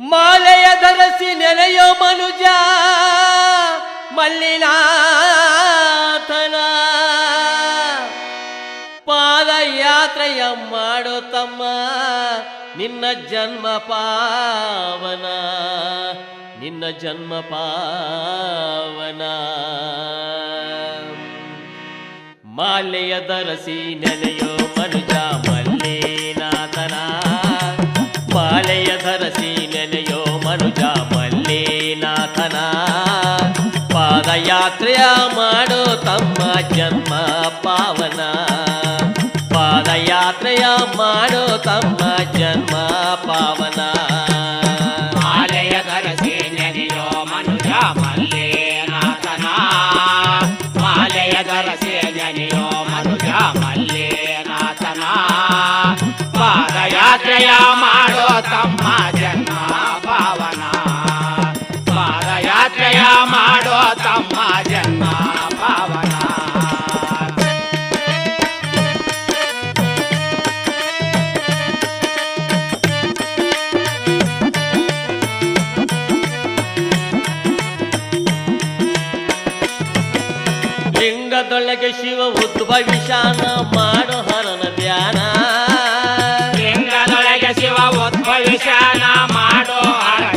ಮಾಲೆಯ ಧರಸಿ ನೆನೆಯೋ ಮನುಜ, ಮಲ್ಲಿನಾಥನ. ಪಾದಯಾತ್ರೆಯ ಮಾಡೋ ತಮ್ಮ, ನಿನ್ನ ಜನ್ಮ ಪಾವನ, ನಿನ್ನ ಜನ್ಮ ಪಾವನ. ಮಾಲೆಯ ದರಸಿ ನೆನೆಯೋ ಮನುಜ ಮಲ್ಲಿನಾಥನ ಮಾಲೆಯ ಧರಸಿ ನೆನೆಯೋ ಮನುಜ ಮಲ್ಲಿನಾಥನ. ಪಾದಯಾತ್ರೆಯ ಮಾಡೋ ತಮ್ಮ ಜನ್ಮ ಪಾವನ. ಪಾದಯಾತ್ರೆಯ ಮಾಡೋ ತಮ್ಮ ಜನ್ಮ ಪಾವನ. ಮಲ್ಲೇನಾಥನ. ಮಾಲೆಯ ಧರಸಿ ನೆನೆಯೋ ಮನುಜ ಮಲ್ಲೇನಾಥನ ಪಾದಯಾತ್ರೆಯ ಮಾಡೋ ತಮ್ಮ ಜನ್ಮ ಪಾವನ. ಪಾದಯಾತ್ರೆಯ ಮಾಡೋ ತಮ್ಮ ಜನ್ಮ ಪಾವನ. ಲಿಂಗದೊಳಗೆ ಶಿವ ಉದ್ಭವಿಶಾನ ಮಾಡೋ ಹರನ ಧ್ಯಾನ. ಉದ್ಭವಿಶಾನ ಮಾಡೋ ಹರಜಾನ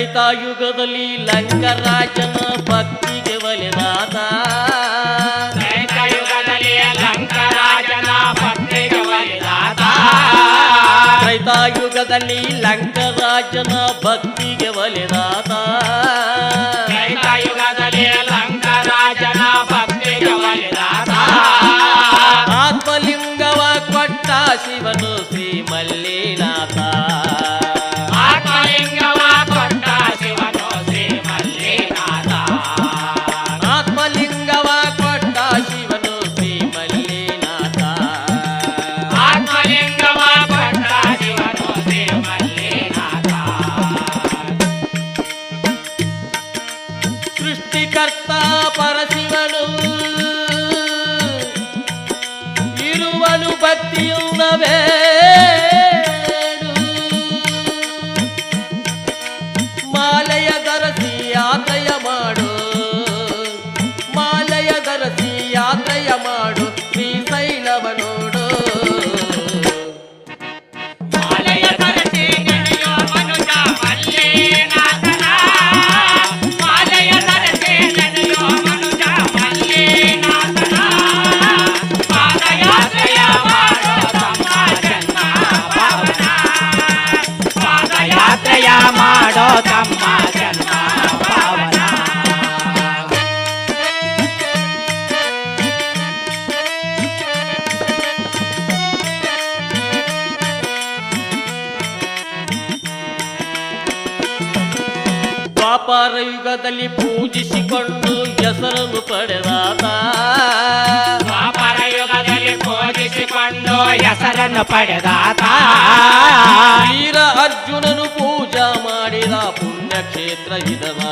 ತ್ರೈತಾಯುಗದಲ್ಲಿ ಲಂಕರಾಜನ ಭಕ್ತಿಗೆ ಒಲಿದಾದ ತ್ರೈತಾಯುಗದಲ್ಲಿ ಲಂಕರಾಜನ ಭಕ್ತಿಗೆ ಒಲಿದಾತ. ತ್ರೈತಾಯುಗದಲ್ಲಿ ಲಂಕರಾಜನ ಭಕ್ತಿಗೆ ಒಲಿದಾದ ತ್ರೈತಾಯುಗದಲ್ಲಿ ಲಂಕರಾಜನ ಭಕ್ತಿಗೆ ಒಲಿದಾತ. ಆತ್ಮಲಿಂಗವ ಕೊಟ್ಟ ಶಿವನು ಸೃಷ್ಟಿಕರ್ತ ಪರಶಿವನು ಇರುವನು ಭಕ್ತಿಯುಳ್ಳವೇ. ದ್ವಾಪಾರ ಯುಗದಲ್ಲಿ ಪೂಜಿಸಿಕೊಂಡು ಹೆಸರನ್ನು ಪಡೆದಾತ. ದ್ವಾಪರ ಯುಗದಲ್ಲಿ ಪೂಜಿಸಿಕೊಂಡು ಹೆಸರನ್ನು ಪಡೆದಾತ. ವೀರ ಅರ್ಜುನನು ಪೂಜಾ ಮಾಡಿದ ಪುಣ್ಯಕ್ಷೇತ್ರ ಇದದ